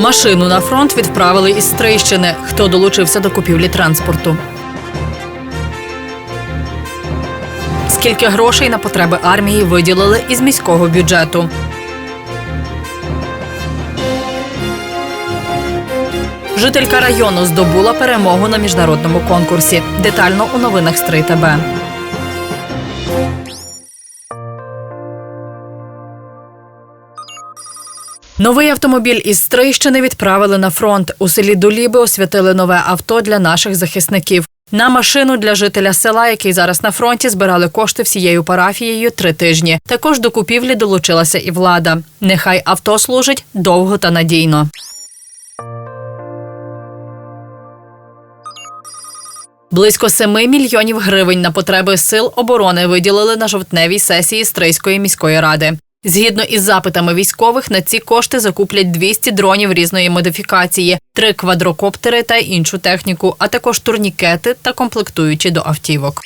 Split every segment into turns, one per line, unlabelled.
Машину на фронт відправили із Стрийщини. Хто долучився до купівлі транспорту? Скільки грошей на потреби армії виділили із міського бюджету? Жителька району здобула перемогу на міжнародному конкурсі. Детально у новинах Стрий ТБ. Новий автомобіль із Стрийщини відправили на фронт. У селі Доліби освятили нове авто для наших захисників. На машину для жителя села, який зараз на фронті, збирали кошти всією парафією три тижні. Також до купівлі долучилася і влада. Нехай авто служить довго та надійно. Близько 7 мільйонів гривень на потреби сил оборони виділили на жовтневій сесії Стрийської міської ради. Згідно із запитами військових, на ці кошти закуплять 200 дронів різної модифікації, три квадрокоптери та іншу техніку, а також турнікети та комплектуючі до автівок.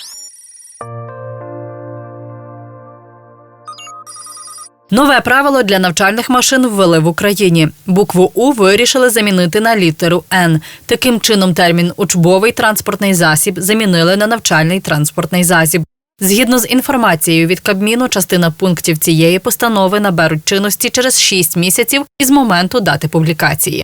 Нове правило для навчальних машин ввели в Україні. Букву У вирішили замінити на літеру Н. Таким чином, термін учбовий транспортний засіб замінили на навчальний транспортний засіб. Згідно з інформацією від Кабміну, частина пунктів цієї постанови наберуть чинності через 6 місяців із моменту дати публікації.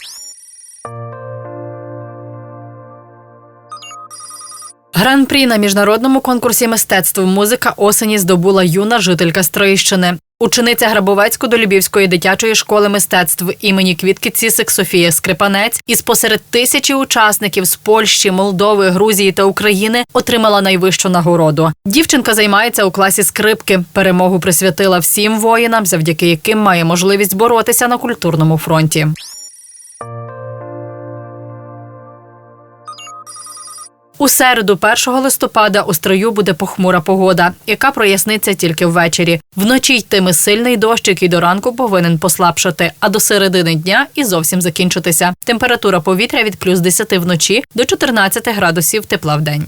Гран-прі на міжнародному конкурсі мистецтв музика осені здобула юна жителька Стрийщини. Учениця Грабовецько-Долюбівської дитячої школи мистецтв імені Квітки Цісик Софія Скрипанець із посеред тисячі учасників з Польщі, Молдови, Грузії та України отримала найвищу нагороду. Дівчинка займається у класі скрипки. Перемогу присвятила всім воїнам, завдяки яким має можливість боротися на культурному фронті. У середу, 1 листопада, у строю буде похмура погода, яка проясниться тільки ввечері. Вночі йтиме сильний дощ, який до ранку повинен послабшати, а до середини дня і зовсім закінчитися. Температура повітря від плюс 10 вночі до 14 градусів тепла в день.